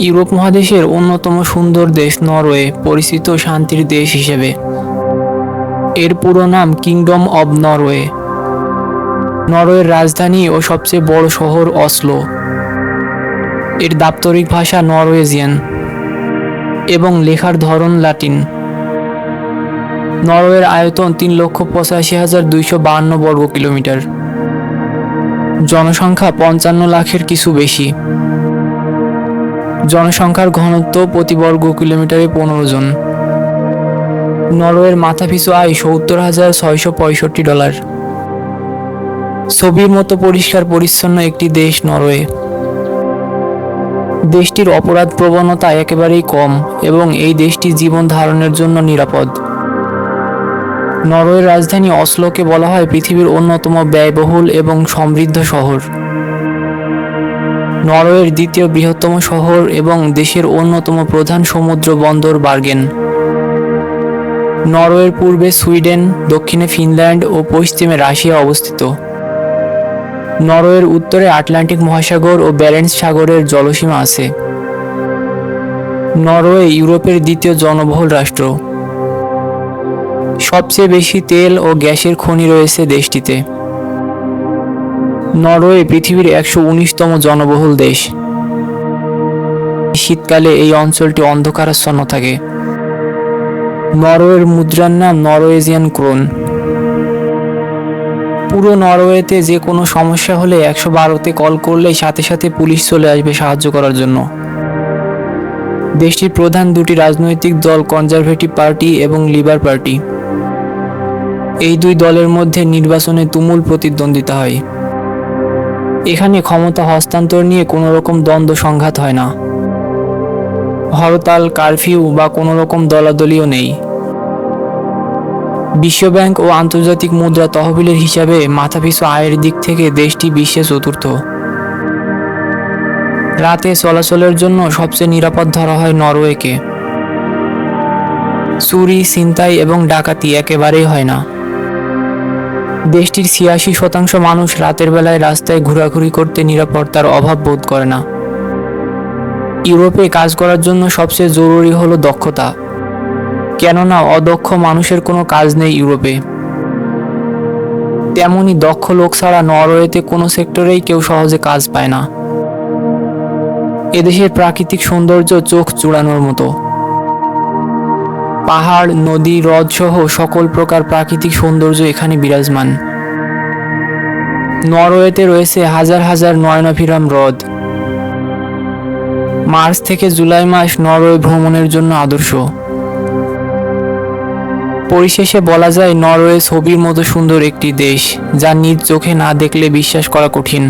Europe মহাদেশের অন্যতম সুন্দর দেশ নরওয়ে, পরিচিত শান্তির দেশ হিসেবে। এর পুরো নাম কিংডম অব নরওয়ে নরওয়ের রাজধানী ও সবচেয়ে বড় শহর অসলো এর দাপ্তরিক ভাষা নরওয়েজিয়ান এবং লেখার ধরন লাতিন। নরওয়ের আয়তন তিন লক্ষ পঁচাশি হাজার দুইশো বাহান্ন বর্গ কিলোমিটার জনসংখ্যা পঞ্চান্ন লাখের কিছু বেশি। জনসংখ্যার ঘনত্ব প্রতি বর্গ কিলোমিটারে পনেরো জন। নরওয়ের মাথাপিছু আয় সত্তর হাজার ছয়শো পঁয়ষট্টি ডলার। ছবির মতো পরিষ্কার পরিচ্ছন্ন একটি দেশ নরওয়ে। দেশটির অপরাধ প্রবণতা একেবারেই কম এবং এই দেশটি জীবন ধারণের জন্য নিরাপদ। নরওয়ের রাজধানী অসলোকে বলা হয় পৃথিবীর অন্যতম ব্যয়বহুল এবং সমৃদ্ধ শহর। নরওয়ের দ্বিতীয় বৃহত্তম শহর এবং দেশের অন্যতম প্রধান সমুদ্র বন্দর বার্গেন। নরওয়ের পূর্বে সুইডেন, দক্ষিণে ফিনল্যান্ড ও পশ্চিমে রাশিয়া অবস্থিত। নরওয়ের উত্তরে আটলান্টিক মহাসাগর ও ব্যারেন্স সাগরের জলসীমা আছে। নরওয়ে ইউরোপের দ্বিতীয় জনবহুল রাষ্ট্র। সবচেয়ে বেশি তেল ও গ্যাসের খনি রয়েছে দেশটিতে। নরওয়ে পৃথিবীর একশো উনিশতম জনবহুল দেশ। শীতকালে এই অঞ্চলটি অন্ধকারাচ্ছন্ন থাকে। নরওয়ের মুদ্রার নাম নরওয়েজিয়ান ক্রোন। পুরো নরওয়েতে যে কোনো সমস্যা হলে একশো বারোতে কল করলেই সাথে সাথে পুলিশ চলে আসবে সাহায্য করার জন্য। দেশটির প্রধান দুটি রাজনৈতিক দল কনজারভেটিভ পার্টি এবং লিবার পার্টি। এই দুই দলের মধ্যে নির্বাচনে তুমুল প্রতিদ্বন্দ্বিতা হয়। এখানে ক্ষমতা হস্তান্তর নিয়ে কোনো রকম দ্বন্দ্ব, সংঘাত হয় না। হরতাল, কারফিউ বা কোনো রকম দলাদলিও নেই। বিশ্বব্যাংক ও আন্তর্জাতিক মুদ্রা তহবিলের হিসাবে মাথাপিছু আয়ের দিক থেকে দেশটি বিশ্বে চতুর্থ। রাতে চলাচলের জন্য সবচেয়ে নিরাপদ ধরা হয় নরওয়েকে। চুরি, ছিনতাই এবং ডাকাতি একেবারেই হয় না। দেশটির ছিয়াশি শতাংশ মানুষ রাতের বেলায় রাস্তায় ঘোরাঘুরি করতে নিরাপত্তার অভাব বোধ করে না। ইউরোপে কাজ করার জন্য সবচেয়ে জরুরি হলো দক্ষতা। কেননা অদক্ষ মানুষের কোনো কাজ নেই ইউরোপে। তেমনি দক্ষ লোক ছাড়া নরওয়েতে কোনো সেক্টরেই কেউ সহজে কাজ পায় না। এদেশের প্রাকৃতিক সৌন্দর্য চোখ চূড়ানোর মতো। পাহাড়, নদী হ্রদ সহ সকল প্রকার প্রাকৃতিক সৌন্দর্য এখানে বিরাজমান। নরওয়েতে রয়েছে হাজার হাজার নয়নাভিরাম হ্রদ। মার্চ থেকে জুলাই মাস নরওয়ে ভ্রমণের জন্য আদর্শ। পরিশেষে বলা যায় নরওয়ে ছবির মতো সুন্দর একটি দেশ, যা নিজ চোখে না দেখলে বিশ্বাস করা কঠিন।